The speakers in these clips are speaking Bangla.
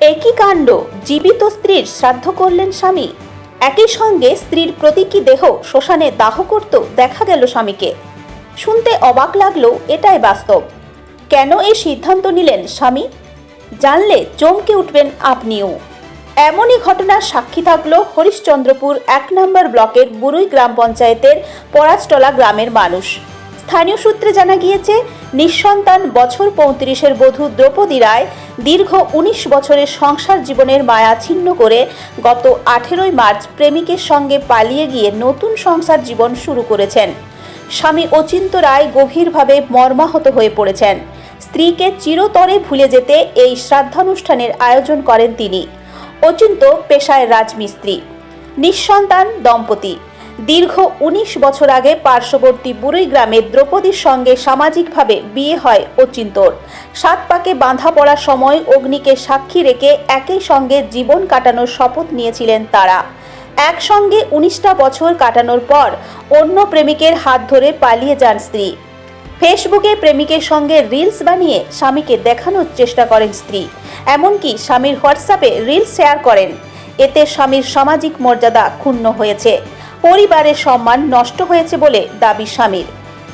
একই কাণ্ড, জীবিত স্ত্রীর শ্রাদ্ধ করলেন স্বামী। একই সঙ্গে স্ত্রীর প্রতীকী দেহ শ্মশানে দাহ করত দেখা গেল স্বামীকে। শুনতে অবাক লাগল, এটাই বাস্তব। কেন এই সিদ্ধান্ত নিলেন স্বামী? জানলে চমকে উঠবেন আপনিও। এমনই ঘটনার সাক্ষী থাকল হরিশ্চন্দ্রপুর এক নম্বর ব্লকের বুরুই গ্রাম পঞ্চায়েতের পরাজটলা গ্রামের মানুষ। স্থানীয় সূত্রে জানা গিয়েছে, নিঃসন্তান বছর পঁয়ত্রিশের বধূ দ্রৌপদী রায় দীর্ঘ উনিশ বছরের সংসার জীবনের মায়া ছিন্ন করে গত আঠেরোই মার্চ প্রেমিকের সঙ্গে পালিয়ে গিয়ে নতুন সংসার জীবন শুরু করেছেন। স্বামী অচিন্ত রায় গভীরভাবে মর্মাহত হয়ে পড়েছেন। স্ত্রীকে চিরতরে ভুলে যেতে এই শ্রাদ্ধানুষ্ঠানের আয়োজন করেন তিনি। অচিন্ত পেশায় রাজমিস্ত্রি। নিঃসন্তান দম্পতি। দীর্ঘ উনিশ বছর আগে পার্শ্ববর্তী বুড়ি গ্রামে দ্রৌপদীর সঙ্গে সামাজিকভাবে বিয়ে হয় অচিন্তর। সাত পাকে বাঁধা পড়ার সময় অগ্নিকে সাক্ষী রেখে একই সঙ্গে জীবন কাটানোর শপথ নিয়েছিলেন তারা। একসঙ্গে উনিশটা বছর কাটানোর পর অন্য প্রেমিকের হাত ধরে পালিয়ে যান স্ত্রী। ফেসবুকে প্রেমিকের সঙ্গে রিলস বানিয়ে স্বামীকে দেখানোর চেষ্টা করেন স্ত্রী। এমনকি স্বামীর হোয়াটসঅ্যাপে রিলস শেয়ার করেন। এতে স্বামীর সামাজিক মর্যাদা ক্ষুণ্ণ হয়েছে। পরিবারের সম্মান নষ্ট হয়েছে বলে দাবি স্বামীর।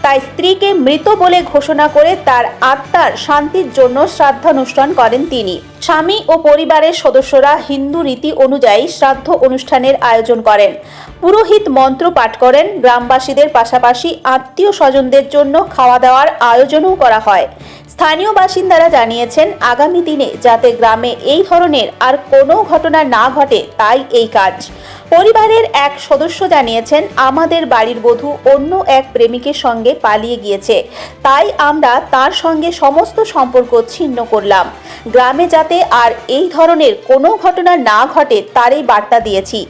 তাই স্ত্রীকে মৃত বলে ঘোষণা করে তার আত্মার শান্তির জন্য শ্রাদ্ধানুষ্ঠান করেন তিনি। স্বামী ও পরিবারের সদস্যরা হিন্দু রীতি অনুযায়ী শ্রাদ্ধ অনুষ্ঠানের আয়োজন করেন। পুরোহিত মন্ত্র পাঠ করেন। গ্রামবাসীদের পাশাপাশি আত্মীয় স্বজনদের জন্য খাওয়া দাওয়ার আয়োজনও করা হয়। স্থানীয় বাসিন্দারা জানিয়েছেন, আগামী দিনে যাতে গ্রামে এই ধরনের আর কোনো ঘটনা না ঘটে, তাই এই কাজ। পরিবারের এক সদস্য জানিয়েছেন, আমাদের বাড়ির বধূ অন্য এক প্রেমিকের সঙ্গে পালিয়ে গিয়েছে। তাই আমরা তার সঙ্গে সমস্ত সম্পর্ক ছিন্ন করলাম। গ্রামে যাতে আর এই ধরনের কোনো ঘটনা না ঘটে, তারই বার্তা দিয়েছি।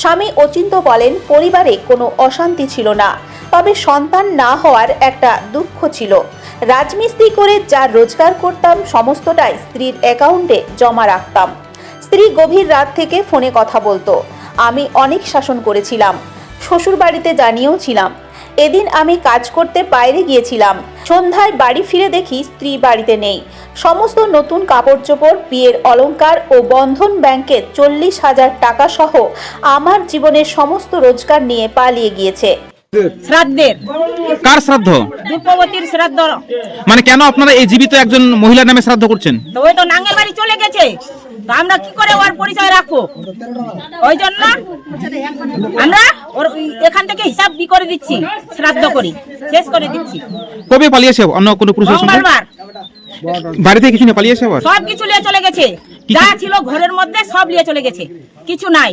স্বামী অচিন্ত বলেন, পরিবারে কোনো অশান্তি ছিল না। তবে সন্তান না হওয়ার একটা দুঃখ ছিল। রাজমিস্ত্রি করে যা রোজগার করতাম, সমস্তটাই স্ত্রীর অ্যাকাউন্টে জমা রাখতাম। স্ত্রী গভীর রাত থেকে ফোনে কথা বলতো। আমি অনেক শাসন করেছিলাম। শ্বশুর বাড়িতে জানিয়েও ছিলাম এদিন আমি কাজ করতে বাইরে গিয়েছিলাম। সন্ধ্যায় বাড়ি ফিরে দেখি স্ত্রী বাড়িতে নেই। সমস্ত নতুন কাপড় চোপড় বিয়ের অলংকার ও বন্ধন ব্যাংকের চল্লিশ হাজার টাকা সহ আমার জীবনের সমস্ত রোজগার নিয়ে পালিয়ে গিয়েছে। শ্রাদ্ধের। কার শ্রাদ্ধ? রূপবতীর শ্রাদ্ধ। মানে কেন আপনারা এই জীবিত একজন মহিলার নামে শ্রাদ্ধ করছেন? ওই তো নাঙ্গের বাড়ি চলে গেছে। আমরা কি করে ওর পরিচয় রাখব? ওই জন্য আমরা ওর এখান থেকে হিসাব বি করে দিচ্ছি শ্রাদ্ধ করি শেষ করে দিচ্ছি। কবে পালিয়েছে অন্য কোনো পুরুষের সঙ্গে? মঙ্গলবার। বাড়ি থেকে কিছু নিয়ে পালিয়েছে আবার? সব কিছু নিয়ে চলে গেছে। যা ছিল ঘরের মধ্যে সব নিয়ে চলে গেছে কিছু নাই।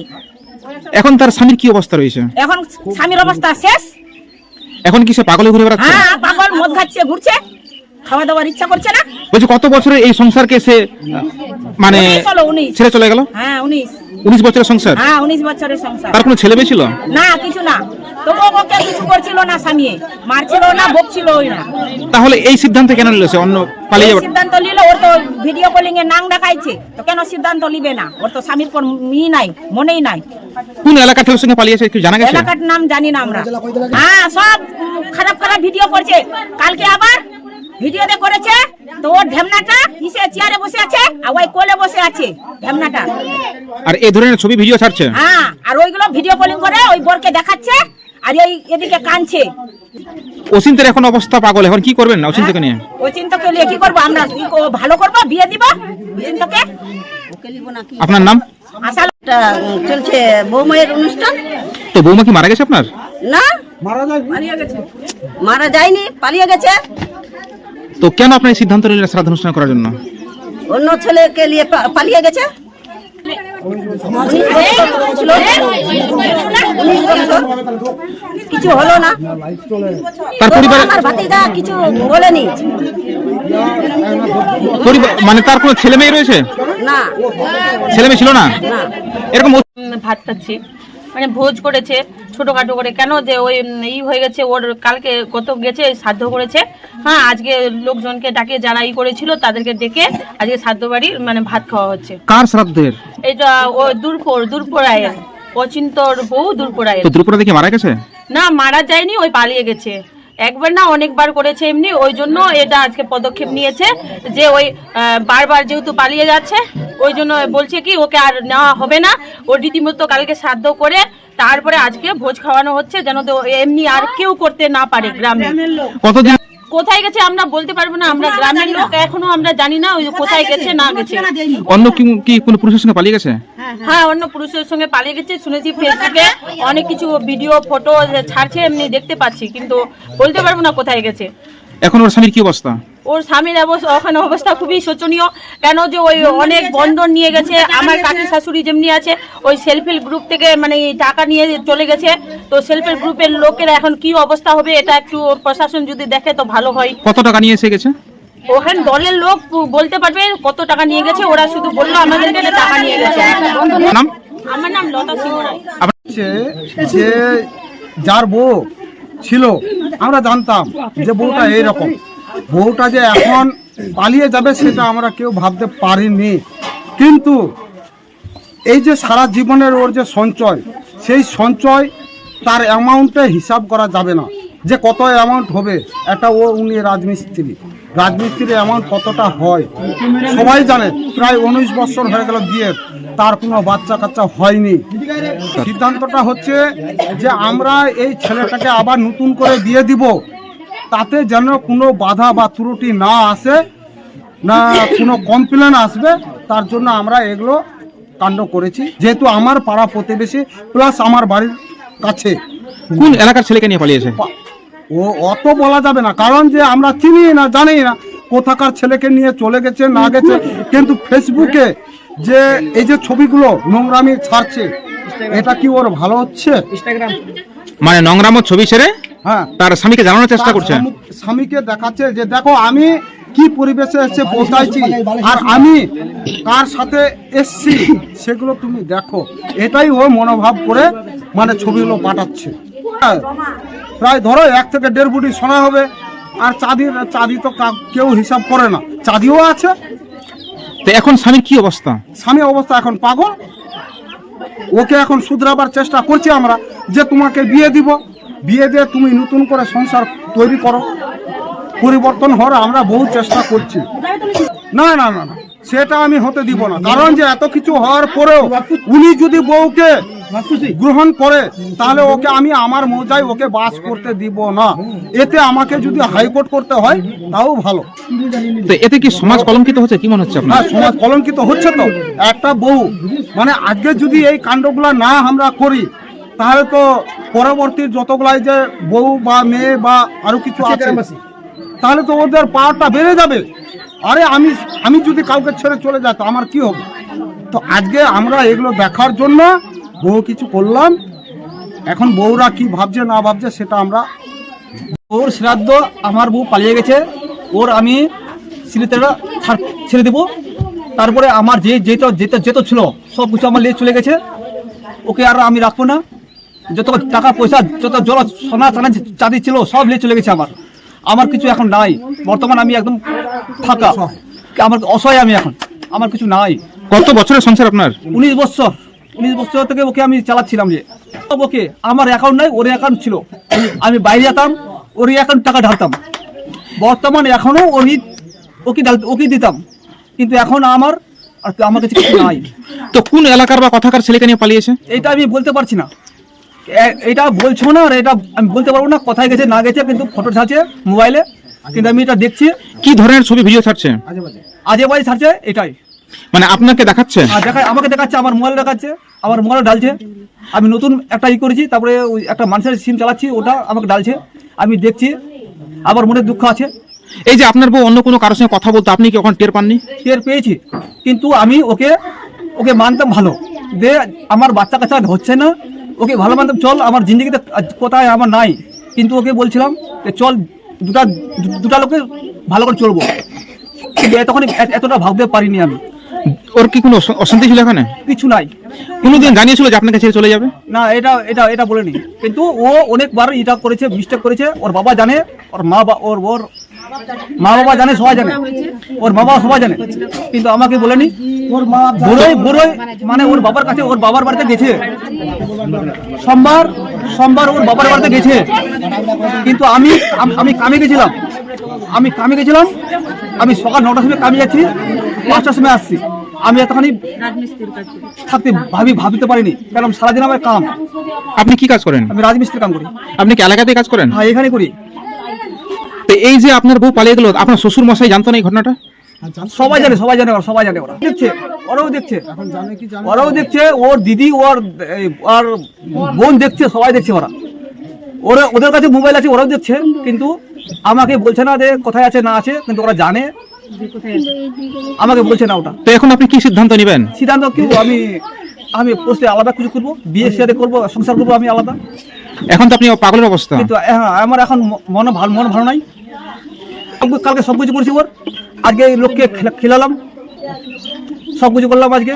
এখন তার স্বামীর কি অবস্থা রয়েছে? এখন স্বামীর অবস্থা শেষ। এখন কি সে পাগলে ঘুরে বেড়াচ্ছে? হ্যাঁ পাগল মদ খাচ্ছে ঘুরছে। খাওয়া দাওয়ার ইচ্ছা করছে না? বলছি কত বছরের এই সংসারকে সে মানে উনিশ ছেড়ে চলে গেল? হ্যাঁ উনিশ। উনিশ বছরের সংসার? হ্যাঁ উনিশ বছরের সংসার। তার কোনো ছেলে মেয়ে ছিল? না কিছু না। তবু ওকে কিছু করছিল না স্বামী। মারছিল না বকছিল ওই না। তাহলে এই সিদ্ধান্ত কেন নিল সে? অন্য পালিয়ে যাবে সিদ্ধান্ত নিল ওর তো ভিডিও কলিং এ নাং দেখাইছে। তো কেন সিদ্ধান্ত নিবে না? ওর তো স্বামীর কোন ই নাই মনেই নাই। কোন এলাকার ছেলের সঙ্গে পালিয়েছে কি জানা গেছে? এলাকার নাম জানি না আমরা। হ্যাঁ সব খারাপ খারাপ ভিডিও করছে। কালকে আবার ভিডিওতে করেছে তো ওর ঢেমনাটা কিসে চেয়ারে বসে আছে আর ওই কোলে বসে আছে ঢেমনাটা। আর এই ধরনের ছবি ভিডিও ছাড়ছে? হ্যাঁ আর ওইগুলো ভিডিও কলিং করে ওই বরকে দেখাচ্ছে আর এই এদিকে কানছে অসিন্তের এখন অবস্থা পাগল এখন কি করবেন না অসিন্তকে নিয়ে? ওই চিন্তাকে নিয়ে কি করব আমরা? ভালো করব? বিয়ে দিব? চিন্তাকে আপনার নাম? একটা চলছে বৌমায়ের অনুষ্ঠান। তো বৌমা কি মারা গেছে আপনার? না? মারা যায়নি পালিয়ে গেছে। তো কেন আপনার এই সিদ্ধান্ত নিলেন শ্রাদ্ধ অনুষ্ঠান করার জন্য? অন্য ছেলেকে নিয়ে পালিয়ে গেছে। কিছু হলো না। তার পরিবার আমার ভাতিজা কিছু বলেনি। পরিবার মানে তার কোনো ছেলে মেয়ে রয়েছে? না। ছেলে মেয়ে ছিল না? না। এরকম ভাত খাচ্ছি মানে ভোজ করেছে। ছোটখাটো করে। কেন যে ওই ই হয়ে গেছে ওর কালকে কত গেছে সাধ্য করেছে। হ্যাঁ আজকে লোকজনকে ডাকে যারা ই করেছিল তাদেরকে ডেকে আজকে সাধ্য বাড়ি মানে ভাত খাওয়া হচ্ছে। কার শ্রাদ্ধের? এটা ও দূরপুর দূরপুরায়ের অচিন্তর বউ দূরপুরায়ের তো দ্রুপদা দেখে মারা গেছে? না মারা যায়নি ওই পালিয়ে গেছে। একবার না অনেকবার করেছে এমনি, ওই জন্য এটা আজকে পদক্ষেপ নিয়েছে যে ওই বারবার যেহেতু পালিয়ে যাচ্ছে, ওই জন্য বলছে কি, ওকে আর নেওয়া হবে না। ও রীতিমতো কালকে সাধ্য করে তারপরে আজকে ভোজ খাওয়ানো হচ্ছে, যেন তো এমনি আর কেউ করতে না পারে গ্রামে। কতদিন কোথায় গেছে আমরা বলতে পারব না আমরা গ্রামের লোক এখনও আমরা জানি না ওই কোথায় গেছে? না গেছে। অন্য কি কি কোনো পুরুষের সঙ্গে পালিয়ে গেছে? হ্যাঁ অন্য পুরুষের সঙ্গে পালিয়ে গেছে শুনেছি ফেসবুকে অনেক কিছু ভিডিও ফটো ছাড়ছে এমনি দেখতে পাচ্ছি কিন্তু বলতে পারব না কোথায় গেছে। এখন ওর স্বামীর কি অবস্থা? ওর স্বামীর অবস্থা ওখানে অবস্থা খুবই শোচনীয়। কেন যে ওই অনেক বন্ধন নিয়ে গেছে আমার কাকি শাশুড়ি যেমনি আছে ওই সেলফ হেল্প গ্রুপ থেকে মানে টাকা নিয়ে চলে গেছে। তো সেলফ হেল্প গ্রুপের লোকেরা এখন কি অবস্থা হবে এটা একটু প্রশাসন যদি দেখে তো ভালো হয়। কত টাকা নিয়ে এসে গেছে? ওখানে দলের লোক বলতে পারবে কত টাকা নিয়ে গেছে ওরা শুধু বলল আমাদেরকে টাকা নিয়ে গেছে। নাম? আমার নাম লতা সিংহ রায়। যে যার বউ ছিল, আমরা জানতাম যে বউটা এইরকম। বউটা যে এখন পালিয়ে যাবে সেটা আমরা কেউ ভাবতে পারিনি। কিন্তু এই যে সারা জীবনের ওর যে সঞ্চয়, সেই সঞ্চয় তার অ্যামাউন্টে হিসাব করা যাবে না। যে কত অ্যামাউন্ট হবে একটা ও উনি রাজমিস্ত্রি। রাজমিস্ত্রির অ্যামাউন্ট কতটা হয়, সবাই জানে। প্রায় উনিশ বছর হয়ে গেল বিয়ের। তার কোনো বাচ্চা কাচ্চা হয়নি। সিদ্ধান্তটা হচ্ছে যে আমরা এই ছেলেটাকে আবার নতুন করে দিয়ে দিব তাতে যেন কোনো বাধা বা ত্রুটি না আসে না কোনো কমপ্লেন আসবে। তার জন্য আমরা এগুলো কাণ্ড করেছি যেহেতু আমার পাড়া প্রতিবেশী প্লাস আমার বাড়ির কাছে। কোন এলাকার ছেলেকে নিয়ে পালিয়েছে? ও অত বলা যাবে না কারণ যে আমরা চিনি না জানি না কোথাকার ছেলেকে নিয়ে চলে গেছে না গেছে। কিন্তু ফেসবুকে যে এই যে ছবিগুলো নোংরামি ছাড়ছে এটা কি ওর ভালো হচ্ছে? মানে নোংরামো ছবি ছেড়ে হ্যাঁ। তার স্বামীকে জানানোর চেষ্টা করছে? স্বামীকে দেখাচ্ছে যে দেখো আমি কি পরিবেশে এসে পৌঁছাইছি আর আমি কার সাথে এসছি সেগুলো তুমি দেখো। এটাই ও মনোভাব করে মানে ছবিগুলো পাঠাচ্ছে। হ্যাঁ, প্রায় ধরো এক থেকে দেড় বুটি সোনা হবে আর চাঁদির চাঁদি তো কেউ হিসাব করে না। চাঁদিও আছে তো এখন স্বামীর কি অবস্থা? স্বামী অবস্থা এখন পাগল। ওকে এখন শুধরাবার চেষ্টা করছি আমরা যে তোমাকে বিয়ে দিব। বিয়ে দিয়ে তুমি নতুন করে সংসার তৈরি করো। পরিবর্তন হওয়ার আমরা বহু চেষ্টা করছি। না না না না। সেটা আমি হতে দিব না। কারণ যে এত কিছু হওয়ার পরেও উনি যদি বউকে গ্রহণ করে তাহলে ওকে আমি আমার মজায় ওকে বাস করতে দিব না। এতে আমাকে যদি হাইকোর্ট করতে হয় তাও ভালো। তো এতে কি সমাজ কলঙ্কিত হচ্ছে? কি মনে হচ্ছে আপনার? হ্যাঁ সমাজ কলঙ্কিত হচ্ছে তো। একটা বউ মানে আজকে যদি এই কাণ্ডগুলা না আমরা করি তাহলে তো পরবর্তী যতগুলাই যে বউ বা মেয়ে বা আরও কিছু আছে তাহলে তো ওদের পাওয়ারটা বেড়ে যাবে। আরে আমি আমি যদি কাউকে ছেড়ে চলে যাই, তো আমার কি হবে? তো আজকে আমরা এগুলো দেখার জন্য বহু কিছু করলাম। এখন বউরা কি ভাবছে, না ভাবছে, সেটা আমরা ওর শ্রাদ্ধ আমার বউ পালিয়ে গেছে। ওর আমি স্মৃতিটা ছেড়ে দেবো। তারপরে আমার যে যেটা যেটা যেত ছিল, সব কিছু আমার নিয়ে চলে গেছে। ওকে আর আমি রাখব না। যত টাকা পয়সা, যত জল, সোনা চাঁদি ছিল, সব নিয়ে চলে গেছে আমার। আমার কিছু এখন নাই। বর্তমান আমি একদম ফাঁকা। আমার অসহায় আমি এখন। আমার কিছু নাই। কত বছরের সংসার আপনার? উনিশ বছর। উনিশ বছর থেকে ওকে আমি চালাচ্ছিলাম যে ওকে। আমার অ্যাকাউন্ট নাই ওর অ্যাকাউন্ট ছিল। আমি বাইরে যেতাম ওর অ্যাকাউন্ট টাকা ঢালতাম। বর্তমান এখনও ওরই ওকে ঢাল ওকে দিতাম। কিন্তু এখন আমার আর আমার কাছে কিছু নাই। তো কোন এলাকার বা কথাকার ছেলেকে নিয়ে পালিয়েছে? এটা আমি বলতে পারছি না। এটা বলছো না আর এটা আমি বলতে পারব না কোথায় গেছে না গেছে কিন্তু ফটো ছাড়ছে মোবাইলে কিন্তু আমি এটা দেখছি। কি ধরনের ছবি ভিডিও ছাড়ছে? আজে বাজে ছাড়ছে এটাই। মানে আপনাকে দেখাচ্ছে? আর দেখা আমাকে দেখাচ্ছে আমার মোবাইল দেখাচ্ছে আমার মোবাইল ডালছে আমি নতুন একটা ই করেছি তারপরে ওই একটা মানুষের সিম চালাচ্ছি ওটা আমাকে ডালছে আমি দেখছি আবার মনে দুঃখ আছে। এই যে আপনার বউ অন্য কোনো কারোর সঙ্গে কথা বলতো আপনি কি ওখানে টের পাননি? টের পেয়েছি কিন্তু আমি ওকে ওকে মানতাম ভালো। দে আমার বাচ্চা কাচ্চা হচ্ছে না ওকে ভালো মানতাম চল আমার জিন্দগিতে কোথায় আমার নাই। কিন্তু ওকে বলছিলাম যে চল দুটা দুটা লোকে ভালো করে চলবো। কিন্তু তখন এতটা ভাবতে পারিনি আমি। ওর কি কোনো অশান্তি ছিল এখানে? কিছু নাই। কোনোদিন জানিয়েছিল যে আপনাকে ছেড়ে চলে যাবে? না এটা এটা এটা বলেনি। কিন্তু ও অনেকবার এটা করেছে মিস্টেক করেছে। ওর বাবা জানে ওর মা বা ওর ওর মা বাবা জানে সবাই জানে। ওর বাবা সবাই জানে। কিন্তু আমাকে বলেনি ওর মা বড়ই বড়ই মানে ওর বাবার কাছে ওর বাবার বাড়িতে গেছে। সোমবার সোমবার ওর বাবার বাড়িতে গেছে। কিন্তু আমি আমি কামে গেছিলাম। আমি কামে গেছিলাম। আমি সকাল নটার সময় কামে যাচ্ছি পাঁচটার সময় আসছি। আমি এতখানি থাকতে ভাবি ভাবিতে পারিনি। কারণ সারাদিন আমার কাম। আপনি কি কাজ করেন? আমি রাজমিস্ত্রি কাম করি। আপনি কি এলাকাতে কাজ করেন? হ্যাঁ এখানে করি। তো এই যে আপনার বউ পালিয়ে গেল আপনার শ্বশুর মশাই জানতো না এই ঘটনাটা? সবাই জানে সবাই জানে ওরা সবাই জানে ওরা। দেখছে ওরাও দেখছে। এখন জানে কি জানে ওরাও দেখছে ওর দিদি ওর আর বোন দেখছে সবাই দেখছে ওরা। ওরা ওদের কাছে মোবাইল আছে ওরাও দেখছে কিন্তু আমাকে বলছে না যে কোথায় আছে না আছে কিন্তু ওরা জানে। আমাকে বলছে না ওটা। তো এখন আপনি কি সিদ্ধান্ত নেবেন? সিদ্ধান্ত কি আমি আমি পোস্টে আলাদা কিছু করব বিয়ে সাথে করব সংসার করব আমি আলাদা। এখন তো আপনি পাগলের অবস্থা। কিন্তু হ্যাঁ আমার এখন মন ভালো মন ভালো নাই। কালকে সব কিছু করছি ওর। আজকে এই লোককে খেলা- খেলালাম। সব কিছু করলাম আজকে।